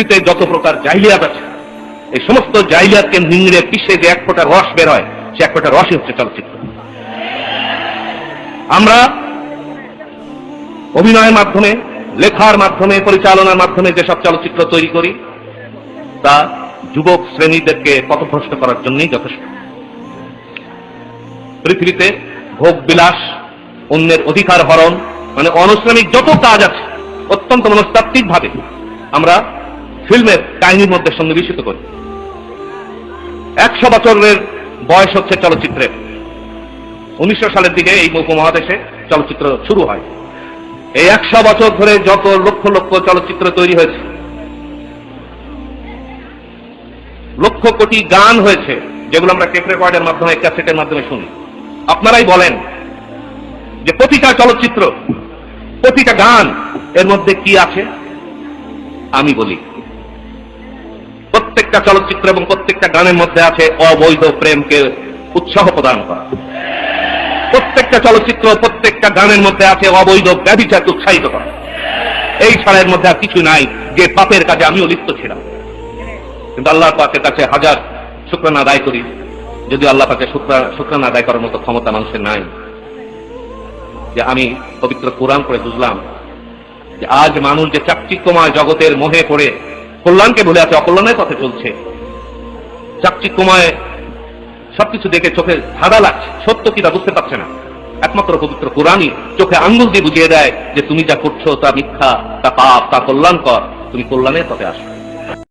পৃথিবীতে যত প্রকার জাইলিয়াত আছে, এই সমস্ত জাইলিয়াতকে নিংড়ে পিষে যে এক ফোঁটা রস বের হয় সে এক ফোঁটা রসই হচ্ছে চলচ্চিত্র। আমরা অভিনয়ের মাধ্যমে, লেখার মাধ্যমে, পরিচালনার মাধ্যমে যেসব চলচ্চিত্র তৈরি করি, তা যুবক শ্রেণীদেরকে পথভ্রষ্ট করার জন্যই যথেষ্ট। পৃথিবীতে ভোগ বিলাস, অন্যের অধিকার হরণ মানে অনশ্রমিক যত কাজ আছে, অত্যন্ত মনস্তাত্ত্বিক ভাবে আমরা ফিল্মের কাহিনীর মধ্যে সন্নিবেশিত করি। একশো বছরের বয়স হচ্ছে চলচ্চিত্রের উনিশশো সালের দিকে এই উপমহাদেশে চলচ্চিত্র শুরু হয়। এই একশো বছর ধরে যত লক্ষ লক্ষ চলচ্চিত্র তৈরি হয়েছে, লক্ষ কোটি গান হয়েছে, যেগুলো আমরা টেপ রেকর্ডের মাধ্যমে ক্যাসেটের মাধ্যমে শুনি। আপনারাই বলেন যে প্রতিটা চলচ্চিত্র, প্রতিটা গান এর মধ্যে কি আছে? আমি বলি। প্রত্যেকটা চলচ্চিত্র এবং প্রত্যেকটা গানের মধ্যে আছে অবৈধ প্রেমকে উৎসাহ প্রদান করা। প্রত্যেকটা চলচ্চিত্র, প্রত্যেকটা গানের মধ্যে আছে অবৈধ ব্যবচারকে উৎসাহিত করা। এই ছাড়া এর মধ্যে আর কিছু নাই, যে পাপের কাজে আমিও লিপ্ত ছিলাম। কিন্তু আল্লাহ পাকের কাছে হাজার শুক্রানা আদায় করি, যদি আল্লাহ পাকে শুক্রানা আদায় করার মতো ক্ষমতা মানুষের নাই। যে আমি পবিত্র কোরআন করে বুঝলাম যে আজ মানুষ যে চাকচিক্যময় জগতের মোহে পড়ে কল্যাণকে ভুলে আছে, অকল্যাণের পথে চলছে। চাকচিক্যময় সবকিছু দেখে চোখে ধাঁধা লাগছে। সত্য কি তা বুঝতে পারছে না। একমাত্র পবিত্র কোরআনই চোখে আঙ্গুল দিয়ে বুঝিয়ে দেয় যে তুমি যা করছ তা মিথ্যা, তা পাপ, তা কল্যাণকর। তুমি কল্যাণের পথে আসো।